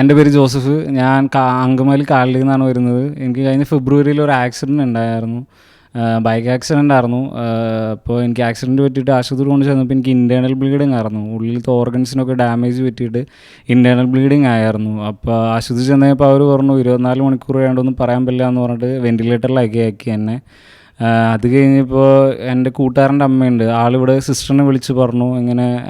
എന്റെ പേര് ജോസഫ്. ഞാൻ അങ്കമാലി കാലിൽ നിന്നാണ് വരുന്നത്. എനിക്ക് കഴിഞ്ഞ ഫെബ്രുവരിയിൽ ഒരു ആക്സിഡന്റ് ഉണ്ടായിരുന്നു. ബൈക്ക് ആക്സിഡന്റ് ആയിരുന്നു. അപ്പോൾ എനിക്ക് ആക്സിഡന്റ് പറ്റിയിട്ട് ആശുപത്രി കൊണ്ട് ചെന്നപ്പോൾ എനിക്ക് ഇന്റേർണൽ ബ്ലീഡിങ് ആയിരുന്നു. ഉള്ളിലത്തെ ഓർഗൻസിനൊക്കെ ഡാമേജ് പറ്റിയിട്ട് ഇന്റേർണൽ ബ്ലീഡിങ് ആയിരുന്നു. അപ്പോൾ ആശുപത്രി ചെന്നപ്പോൾ അവർ പറഞ്ഞു ഇരുപത്തിനാല് മണിക്കൂർ വേണ്ടൊന്നും പറയാൻ പറ്റില്ല എന്ന് പറഞ്ഞിട്ട് വെന്റിലേറ്ററിലാക്കി ആക്കി എന്നെ. അത് കഴിഞ്ഞപ്പോൾ എന്റെ കൂട്ടുകാരന്റെ അമ്മയുണ്ട്. ആളിവിടെ സിസ്റ്ററിനെ വിളിച്ച് പറഞ്ഞു. ഇങ്ങനെ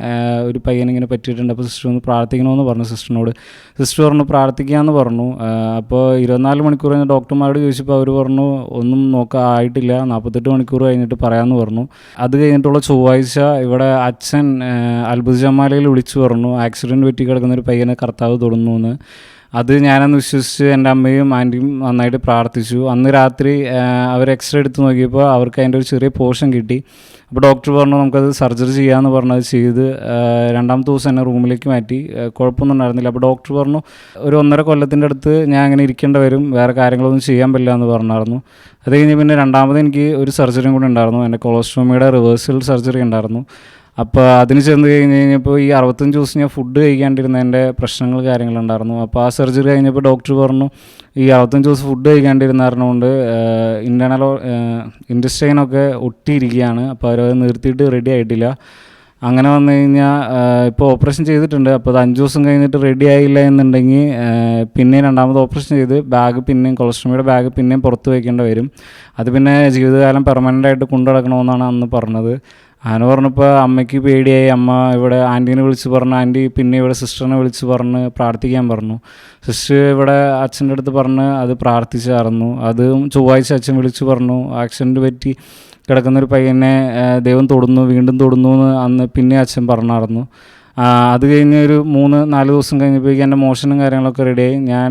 ഒരു പയ്യൻ ഇങ്ങനെ പറ്റിയിട്ടുണ്ട്. അപ്പോൾ സിസ്റ്റർ ഒന്ന് പ്രാർത്ഥിക്കണമെന്ന് പറഞ്ഞു സിസ്റ്ററിനോട്. സിസ്റ്റർ പറഞ്ഞു പ്രാർത്ഥിക്കാമെന്ന് പറഞ്ഞു. അപ്പോൾ ഇരുപത്തിനാല് മണിക്കൂർ കഴിഞ്ഞ് ഡോക്ടർമാരോട് ചോദിച്ചപ്പോൾ അവർ പറഞ്ഞു ഒന്നും നോക്കാൻ ആയിട്ടില്ല. നാൽപ്പത്തെട്ട് മണിക്കൂർ കഴിഞ്ഞിട്ട് പറയാമെന്ന് പറഞ്ഞു. അത് കഴിഞ്ഞിട്ടുള്ള ചൊവ്വാഴ്ച ഇവിടെ അച്ഛൻ അത്ഭുത ജമാലയിൽ വിളിച്ചു പറഞ്ഞു. ആക്സിഡന്റ് പറ്റി കിടക്കുന്ന ഒരു പയ്യനെ കർത്താവ് തൊടുന്നു എന്ന് അത് ഞാനന്ന് വിശ്വസിച്ച് എന്റെ അമ്മയും ആന്റിയും നന്നായിട്ട് പ്രാർത്ഥിച്ചു. അന്ന് രാത്രി അവർ എക്സ്റേ എടുത്ത് നോക്കിയപ്പോൾ അവർക്ക് അതിന്റെ ഒരു ചെറിയ പോർഷൻ കിട്ടി. അപ്പോൾ ഡോക്ടർ പറഞ്ഞു നമുക്കത് സർജറി ചെയ്യാമെന്ന് പറഞ്ഞത് ചെയ്ത് രണ്ടാമത്തെ ദിവസം തന്നെ റൂമിലേക്ക് മാറ്റി. കുഴപ്പമൊന്നും ഉണ്ടായിരുന്നില്ല. അപ്പോൾ ഡോക്ടർ പറഞ്ഞു ഒരു ഒന്നര കൊല്ലത്തിന്റെ അടുത്ത് ഞാൻ അങ്ങനെ ഇരിക്കേണ്ടി വരും. വേറെ കാര്യങ്ങളൊന്നും ചെയ്യാൻ പറ്റില്ല എന്ന് പറഞ്ഞായിരുന്നു. അത് കഴിഞ്ഞ് പിന്നെ രണ്ടാമത് എനിക്ക് ഒരു സർജറിയും കൂടി ഉണ്ടായിരുന്നു. എന്റെ കൊളസ്ട്രോമിയുടെ റിവേഴ്സൽ സർജറി ഉണ്ടായിരുന്നു. അപ്പോൾ അതിന് ചെന്ന് കഴിഞ്ഞ് കഴിഞ്ഞപ്പോൾ ഈ അറുപത്തഞ്ച് ദിവസം ഞാൻ ഫുഡ് കഴിക്കാണ്ടിരുന്നതിന്റെ പ്രശ്നങ്ങൾ കാര്യങ്ങളുണ്ടായിരുന്നു. അപ്പോൾ ആ സർജറി കഴിഞ്ഞപ്പോൾ ഡോക്ടർ പറഞ്ഞു ഈ അറുപത്തഞ്ച് ദിവസം ഫുഡ് കഴിക്കാണ്ടിരുന്ന കാരണം കൊണ്ട് ഇന്റേർണൽ ഇൻഡസ്ട്രൈനൊക്കെ ഒട്ടിയിരിക്കുകയാണ്. അപ്പോൾ അവരത് നിർത്തിയിട്ട് റെഡി ആയിട്ടില്ല. അങ്ങനെ വന്നു കഴിഞ്ഞാൽ ഇപ്പോൾ ഓപ്പറേഷൻ ചെയ്തിട്ടുണ്ട്. അപ്പോൾ അത് അഞ്ച് ദിവസം കഴിഞ്ഞിട്ട് റെഡി ആയില്ല എന്നുണ്ടെങ്കിൽ പിന്നെ രണ്ടാമത് ഓപ്പറേഷൻ ചെയ്ത് ബാഗ് പിന്നെയും കൊളസ്ട്രോമിയുടെ ബാഗ് പിന്നെയും പുറത്ത് വയ്ക്കേണ്ടി വരും. അത് പിന്നെ ജീവിതകാലം പെർമനന്റ് ആയിട്ട് കൊണ്ടു നടക്കണമെന്നാണ് അന്ന് പറഞ്ഞത്. അങ്ങനെ പറഞ്ഞപ്പോൾ അമ്മയ്ക്ക് പേടിയായി. അമ്മ ഇവിടെ ആന്റീനെ വിളിച്ച് പറഞ്ഞു. ആന്റി പിന്നെ ഇവിടെ സിസ്റ്ററിനെ വിളിച്ച് പറഞ്ഞ് പ്രാർത്ഥിക്കാൻ പറഞ്ഞു. സിസ്റ്റർ ഇവിടെ അച്ഛന്റെ അടുത്ത് പറഞ്ഞ് അത് പ്രാർത്ഥിച്ചായിരുന്നു അതും ചൊവ്വാഴ്ച അച്ഛൻ വിളിച്ച് പറഞ്ഞു. ആക്സിഡന്റ് പറ്റി കിടക്കുന്നൊരു പയ്യനെ ദൈവം തൊടുന്നു വീണ്ടും തൊടുന്നു എന്ന് അന്ന് പിന്നെ അച്ഛൻ പറഞ്ഞായിരുന്നു അത് കഴിഞ്ഞ് ഒരു മൂന്ന് നാല് ദിവസം കഴിഞ്ഞപ്പോഴേക്കും എന്റെ മോഷനും കാര്യങ്ങളൊക്കെ റെഡിയായി ഞാൻ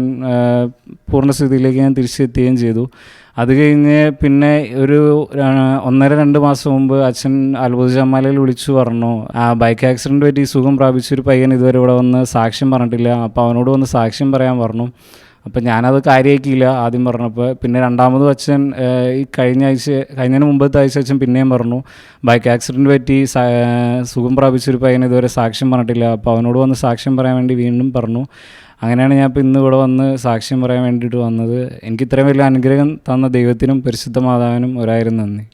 പൂർണസ്ഥിതിയിലേക്ക് ഞാൻ തിരിച്ചെത്തുകയും ചെയ്തു. അത് കഴിഞ്ഞ് പിന്നെ ഒരു ഒന്നര രണ്ട് മാസം മുമ്പ് അച്ഛൻ അത്ഭുത ജമാലയിൽ വിളിച്ചു പറഞ്ഞു ആ ബൈക്ക് ആക്സിഡന്റ് പറ്റി സുഖം പ്രാപിച്ചൊരു പയ്യൻ ഇതുവരെ ഇവിടെ വന്ന് സാക്ഷ്യം പറഞ്ഞിട്ടില്ല. അപ്പോൾ അവനോട് വന്ന് സാക്ഷ്യം പറയാൻ പറഞ്ഞു. അപ്പം ഞാനത് കാര്യമാക്കിയില്ല ആദ്യം പറഞ്ഞപ്പോൾ പിന്നെ രണ്ടാമത് അച്ഛൻ ഈ കഴിഞ്ഞ ആഴ്ച കഴിഞ്ഞതിന് മുമ്പത്തെ ആഴ്ച അച്ഛൻ പിന്നെയും പറഞ്ഞു ബൈക്ക് ആക്സിഡന്റ് പറ്റി സുഖം പ്രാപിച്ചൊരു പയ്യനെ ഇതുവരെ സാക്ഷ്യം പറഞ്ഞിട്ടില്ല. അപ്പോൾ അവനോട് വന്ന് സാക്ഷ്യം പറയാൻ വേണ്ടി വീണ്ടും പറഞ്ഞു. അങ്ങനെയാണ് ഞാൻ ഇപ്പോൾ ഇന്ന് ഇവിടെ വന്ന് സാക്ഷ്യം പറയാൻ വേണ്ടിയിട്ട് വന്നത്. എനിക്ക് ഇത്രയും വലിയ അനുഗ്രഹം തന്ന ദൈവത്തിനും പരിശുദ്ധ മാതാവിനും ഒരായിരം നന്ദി.